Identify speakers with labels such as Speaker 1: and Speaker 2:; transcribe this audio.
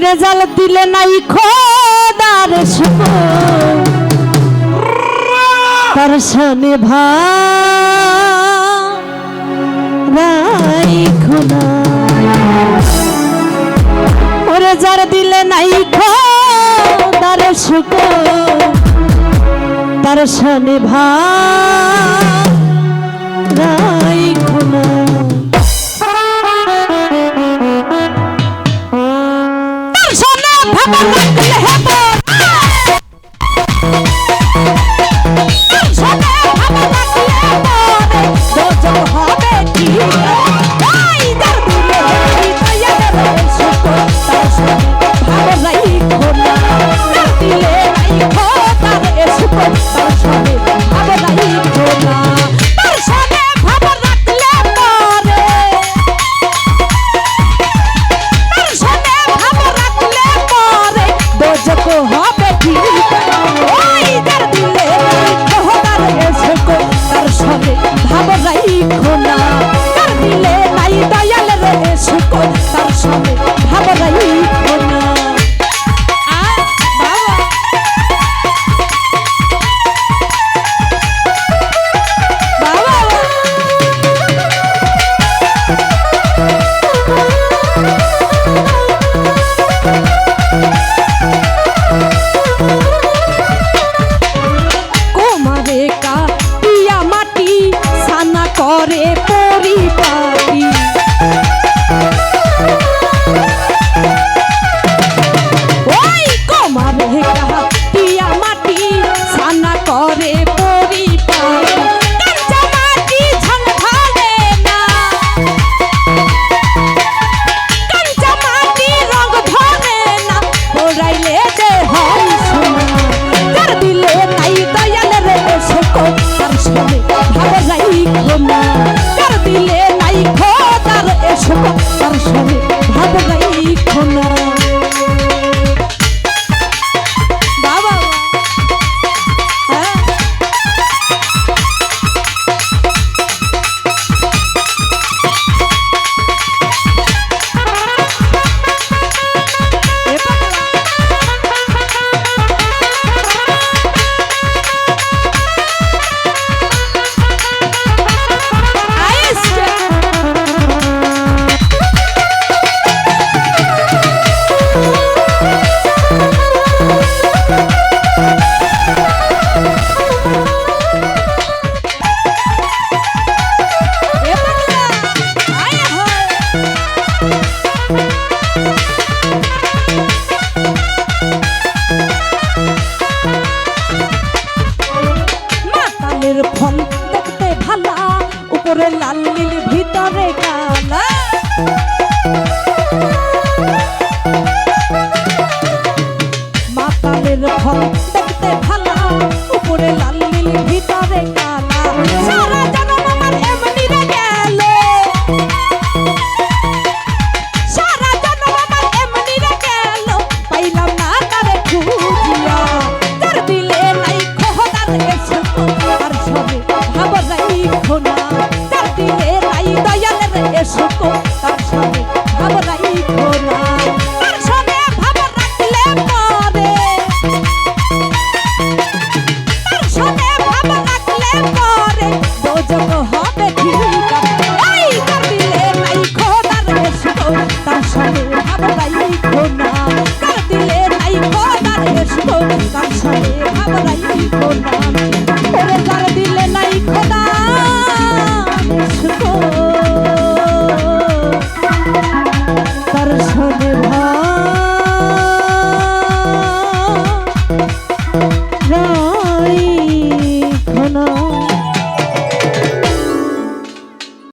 Speaker 1: রেজাল দিলে নাই খোদার তার শনি ভাই খুনা। রেজাল দিলে নাই খোদার সুখ। তার শনি ভাই Música তবে ভালো রাইখো না তার দিলে নাই খো ভালো Whoa.